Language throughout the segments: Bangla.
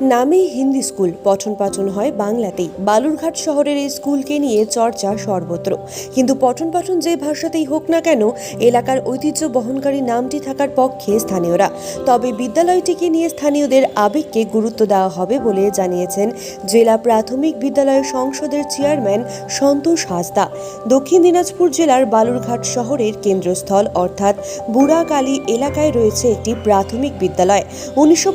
নামেই হিন্দি স্কুল পঠন পাঠন হয় বাংলাতেই। বালুরঘাট শহরের এই স্কুলকে নিয়ে চর্চা সর্বত্র। কিন্তু পঠন পাঠন যে ভাষাতেই হোক না কেন, এলাকার ঐতিহ্য বহনকারী নামটি থাকার পক্ষে স্থানীয়রা। তবে বিদ্যালয়টিকে নিয়ে স্থানীয়দের আবেগকে গুরুত্ব দেওয়া হবে বলে জানিয়েছেন জেলা প্রাথমিক বিদ্যালয় সংসদের চেয়ারম্যান সন্তোষ হাসদা। দক্ষিণ দিনাজপুর জেলার বালুরঘাট শহরের কেন্দ্রস্থল, অর্থাৎ বুড়াকালী এলাকায় রয়েছে একটি প্রাথমিক বিদ্যালয়। উনিশশো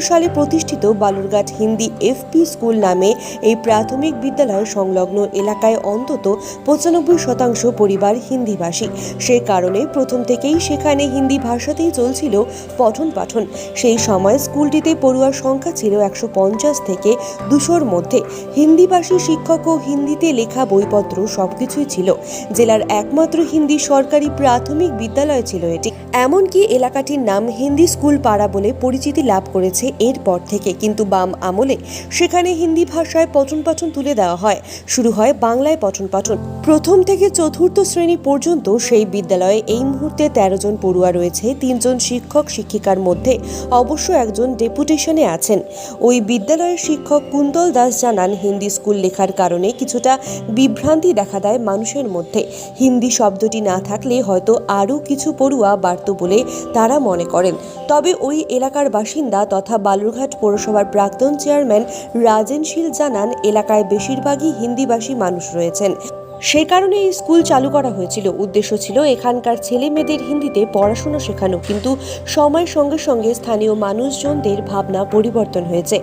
সালে প্রতিষ্ঠিত বালুরঘাট হিন্দি এফপি স্কুল নামে এই প্রাথমিক বিদ্যালয় সংলগ্ন এলাকায় অন্তত পঁচানব্বই শতাংশ পরিবার হিন্দিভাষী। সে কারণে প্রথম থেকেই সেখানে হিন্দি ভাষাতেই চলছিল পঠন পাঠন। সেই সময় স্কুলটিতে পড়ুয়ার সংখ্যা ছিল একশো পঞ্চাশ থেকে দুশোর মধ্যে। হিন্দিভাষী শিক্ষক ও হিন্দিতে লেখা বইপত্র সবকিছুই ছিল। জেলার একমাত্র হিন্দি সরকারি প্রাথমিক বিদ্যালয় ছিল এটি। এমনকি এলাকাটির নাম হিন্দি স্কুল পাড়া বলে পরিচিতি লাভ করেছে এরপর থেকে। কিন্তু বাম আমলে সেখানে হিন্দি ভাষায় পঠন পাঠন তুলে দেওয়া হয়। শুরু হয় বাংলায় পঠন পাঠন প্রথম থেকে চতুর্থ শ্রেণি পর্যন্ত সেই বিদ্যালয়ে এই মুহূর্তে তেরো জন পড়ুয়া রয়েছে তিনজন শিক্ষক, শিক্ষিকার মধ্যে অবশ্য একজন ডেপুটেশনে আছেন। ওই বিদ্যালয়ের শিক্ষক কুন্তল দাস জানান, হিন্দি স্কুল লেখার কারণে কিছুটা বিভ্রান্তি দেখা দেয় মানুষের মধ্যে। হিন্দি শব্দটি না থাকলে হয়তো আরও কিছু পড়ুয়া বাড়ত বলে তারা মনে করেন। তবে ওই এলাকার বাসিন্দা তথা বালুরঘাট পৌরসভার প্রাক্তন চেয়ারম্যান রাজেন শীল জানান, এলাকায় বেশিরভাগই হিন্দিভাষী মানুষ রয়েছেন। সে কারণে এই স্কুল চালু করা হয়েছিল। উদ্দেশ্য ছিল এখানকার ছেলে মেয়েদের হিন্দিতে পড়াশোনা শেখানো। কিন্তু সময়ের সঙ্গে সঙ্গে স্থানীয় মানুষজনদের ভাবনা পরিবর্তন হয়েছে।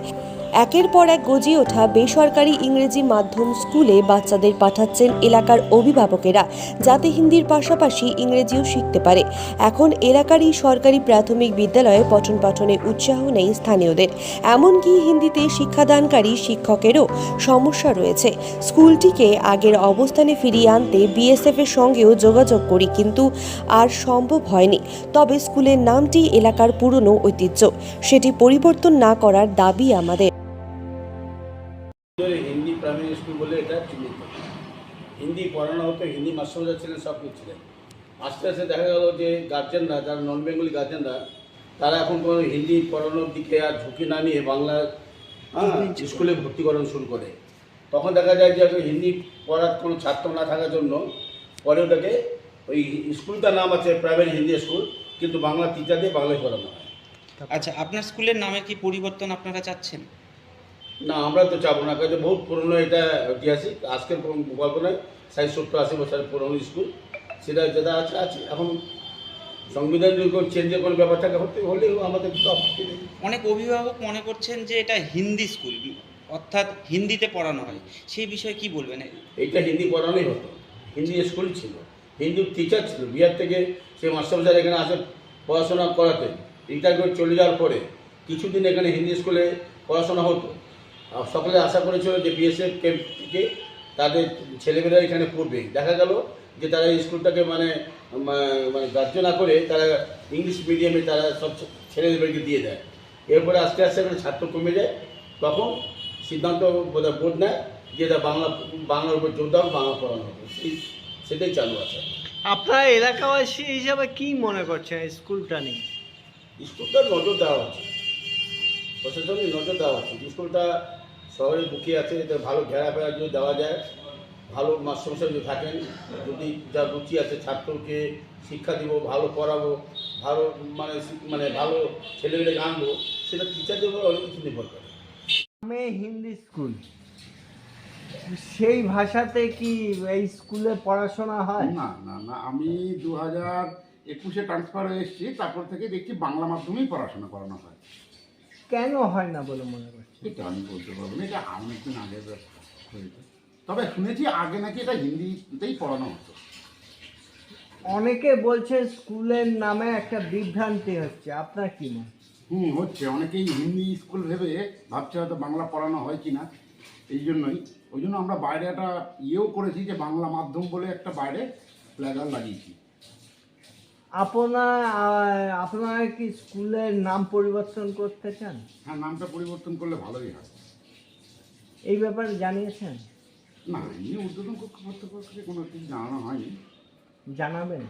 একের পর এক গজিয়ে ওঠা বেসরকারি ইংরেজি মাধ্যম স্কুলে বাচ্চাদের পাঠাচ্ছেন এলাকার অভিভাবকেরা, যাতে হিন্দির পাশাপাশি ইংরেজিও শিখতে পারে। এখন এলাকারই সরকারি প্রাথমিক বিদ্যালয়ে পঠন পাঠনে উৎসাহ নেই স্থানীয়দের। এমনকি হিন্দিতে শিক্ষাদানকারী শিক্ষকেরও সমস্যা রয়েছে। স্কুলটিকে আগের অবস্থানে ফিরিয়ে আনতে বিএসএফ এর সঙ্গেও যোগাযোগ করি, কিন্তু আর সম্ভব হয়নি। তবে স্কুলের নামটি এলাকার পুরনো ঐতিহ্য। সেটি পরিবর্তন না করার দাবি আমাদের। হিন্দি প্রাইমারি স্কুল বলে এটা চিহ্নিত। হিন্দি পড়ানো হতো হিন্দি মাস্টাররা ছিলেন সব কিছু ছিলেন। আস্তে আস্তে দেখা গেল যে গার্জেনরা যারা নন বেঙ্গলি গার্জেনরা তারা এখন কোনো হিন্দি পড়ানোর দিকে আর ঝুঁকি না নিয়ে বাংলা স্কুলে ভর্তি করানো শুরু করে। তখন দেখা যায় যে হিন্দি পড়ার কোনো ছাত্র না থাকার জন্য পরে ওটাকে ওই স্কুলটার নাম আছে প্রাইমারি হিন্দি স্কুল কিন্তু বাংলা টিচার দিয়ে বাংলায় পড়ানো হয়। আচ্ছা আপনার স্কুলের নামে কি পরিবর্তন আপনারা চাচ্ছেন? না আমরা তো চাবো না কাজে বহুত পুরনো এটা ঐতিহাসিক আজকের গল্প নয় ষাট সত্তর আশি বছরের পুরনো স্কুল সেটা যেটা আছে আছে। এখন সংবিধান যদি কোনো চেঞ্জের কোনো ব্যাপার থাকে হতে হলেও আমাদের অনেক অভিভাবক মনে করছেন যে এটা হিন্দি স্কুল অর্থাৎ হিন্দিতে পড়ানো হয়। সেই বিষয়ে কি বলবেন? এইটা হিন্দি পড়ানোই হতো। হিন্দি স্কুল ছিল। হিন্দি টিচার ছিল। বিহার থেকে সে মাস্টারমশাই এখানে আসে পড়াশোনা করাতেন করে চলে যাওয়ার পরে কিছুদিন এখানে হিন্দি স্কুলে পড়াশোনা হতো। সকলে আশা করেছিল যে বিএসএফ ক্যাম্প থেকে তাদের ছেলেমেয়েরা এখানে পড়বে। দেখা গেল যে তারা স্কুলটাকে মানে মানে গ্রাহ্য না করে তারা ইংলিশ মিডিয়ামে তারা সব ছে- ছেলেদেরকে দিয়ে দেয়। এরপরে আস্তে আস্তে করে ছাত্র কমে যায়। তখন সিদ্ধান্ত বোধহয় বোর্ড নেয় যে এটা বাংলা বাংলার উপর জোর দাও বাংলা পড়ানো হবে। সেই সেটাই চালু আছে। আপনারা এলাকাবাসী হিসাবে কি মনে করছেন স্কুলটা নিয়ে? স্কুলটা নজর দেওয়া আছে প্রশাসনের নজর দেওয়া আছে স্কুলটা শহরের বুকে আছে এতে ভালো ঘেরা ফেরা যদি দেওয়া যায় ভালো মাস্টারমশাই যদি থাকেন যদি যা রুচি আছে ছাত্রকে শিক্ষা দিব ভালো পড়াবো ভালো মানে মানে ভালো ছেলেমেয়েকে আনব সেটা টিচারদের উপর অনেক কিছু নির্ভর করে। আমি হিন্দি স্কুল। সেই ভাষাতে কি এই স্কুলে পড়াশোনা হয়? না না না আমি দু হাজার একুশে ট্রান্সফার হয়ে এসেছি তারপর থেকে দেখছি বাংলা মাধ্যমেই পড়াশোনা করানো হয়। কেন হয় না বলে মনে করছেন এটা আমি বলতে পারব না এটা অনেকদিন আগে হয়েছে। তবে শুনেছি আগে নাকি এটা হিন্দিতেই পড়ানো হতো। অনেকে বলছে স্কুলের নামে একটা বিভ্রান্তি হচ্ছে আপনার কি মনে? হুম হচ্ছে। অনেকেই হিন্দি স্কুল ভেবে ভাবছে হয়তো বাংলা পড়ানো হয় কি না এই জন্যই। ওই জন্য আমরা বাইরে একটা ইয়েও করেছি যে বাংলা মাধ্যম বলে একটা বাইরে ফ্ল্যাগার লাগিয়েছি। আপনার আপনারা কি স্কুলের নাম পরিবর্তন করতে চান? হ্যাঁ নামটা পরিবর্তন করলে ভালোই হয়। এই ব্যাপারে জানিয়েছেন? না এমনি উদ্বোধন কর্তৃপক্ষকে কোনো কিছু জানানো হয়নি। জানাবেন?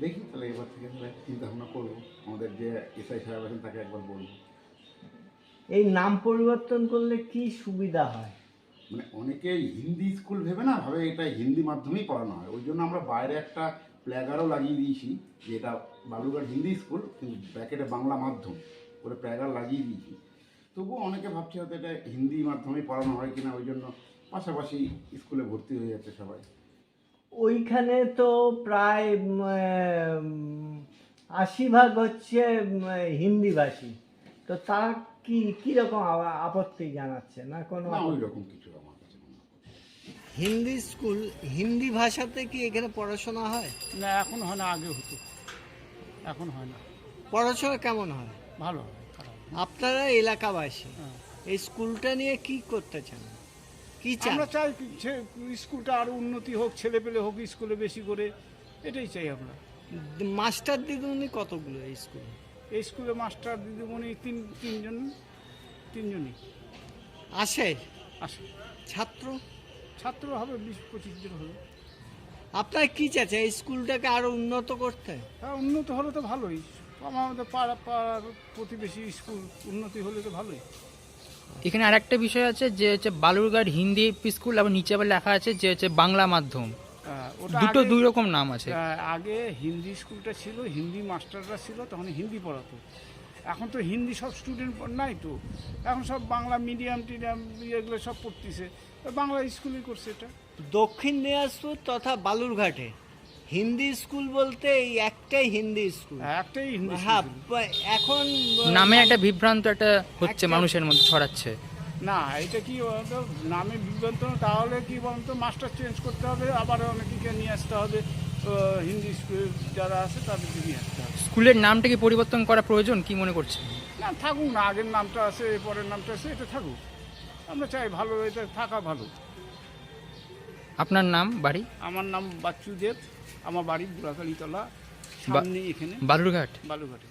দেখি তাহলে এবার থেকে তাহলে চিন্তা ভাবনা করব। আমাদের যে এসআই সাহেব আছেন তাকে একবার বলব। এই নাম পরিবর্তন করলে কি সুবিধা হয়? মানে অনেকেই হিন্দি স্কুল ভেবে না ভাবে এটা হিন্দি মাধ্যমেই পড়ানো হয়। ওই জন্য আমরা বাইরে একটা প্ল্যাগারও লাগিয়ে দিয়েছি যে এটা বালুরঘাট হিন্দি স্কুল কিন্তু ব্র্যাকেটে বাংলা মাধ্যম করে প্ল্যাগার লাগিয়ে দিয়েছি তবুও অনেকে ভাবছে হয়তো এটা হিন্দি মাধ্যমেই পড়ানো হয় কিনা ওই জন্য পাশাপাশি স্কুলে ভর্তি হয়ে যাচ্ছে সবাই ওইখানে তো প্রায় আশি ভাগ হচ্ছে হিন্দিভাষী তো তারা কি কীরকম আপত্তি জানাচ্ছে না কোনো? ওই রকম কিছু আমার। হিন্দি স্কুল হিন্দি ভাষাতে কি এখানে পড়াশোনা হয়? না এখন হয় না আগে হতো। এখন হয় না। পড়াশোনা কেমন হয়? ভালো হয় আপনারা এলাকাবাসী হ্যাঁ। এই স্কুলটা নিয়ে কি করতে চান? কি চান? আমরা চাই স্কুলটা আরও উন্নতি হোক ছেলে পেলে হোক স্কুলে বেশি করে এটাই চাই আমরা। মাস্টার দিদিমণি কতগুলো এই স্কুলে? এই স্কুলে মাস্টার দিদিমণি তিন তিনজন তিনজনই। আসে? আসে। ছাত্র? ছাত্র হবে বিশ পঁচিশ জন হবে। আপনারা কি চাচ্ছেন এই স্কুলটাকে আরও উন্নত করতে? হ্যাঁ উন্নত হলে তো ভালোই। আমাদের পাড়া পাড়ার প্রতিবেশী স্কুল উন্নতি হলে তো ভালোই। এখানে আরেকটা বিষয় আছে যে হচ্ছে বালুরঘাট হিন্দি স্কুল এবং নিচে আবার লেখা আছে যে হচ্ছে বাংলা মাধ্যম। হ্যাঁ, দুটো দুই রকম নাম আছে। আগে হিন্দি স্কুলটা ছিল হিন্দি মাস্টাররা ছিল তখন হিন্দি পড়াতো। এখন তো হিন্দি সব স্টুডেন্ট নাই তো। এখন সব বাংলা মিডিয়াম টিডিয়াম এগুলো সব পড়তেছে। বাংলা স্কুলই করছে এটা। দক্ষিণ দিনাজপুর তথা বালুরঘাটে। হিন্দি স্কুল বলতে এই একটাই হিন্দি স্কুল। হ্যাঁ, একটাই হিন্দি হ্যাঁ এখন নামে একটা বিভ্রান্ত একটা হচ্ছে মানুষের মধ্যে ছড়াচ্ছে। না এটা কি বলতো? নামে বিভ্রান্ত তাহলে কি বলতো? মাস্টার চেঞ্জ করতে হবে আবার অনেকে নিয়ে আসতে হবে। হিন্দি স্কুল যারা আছে তাদের নিয়ে আসতে হবে স্কুলের নামটা কি পরিবর্তন করা প্রয়োজন? কি মনে করছে না থাকুক না আগের নামটা আছে পরের নামটা আছে এটা থাকুক। আমরা চাই ভালো এটা থাকা ভালো। আপনার নাম বাড়ি? আমার নাম বাচ্চু দেব আমার বাড়ি বুড়াকালীতলা সামনে এখানে। বালুরঘাট। বালুঘাটে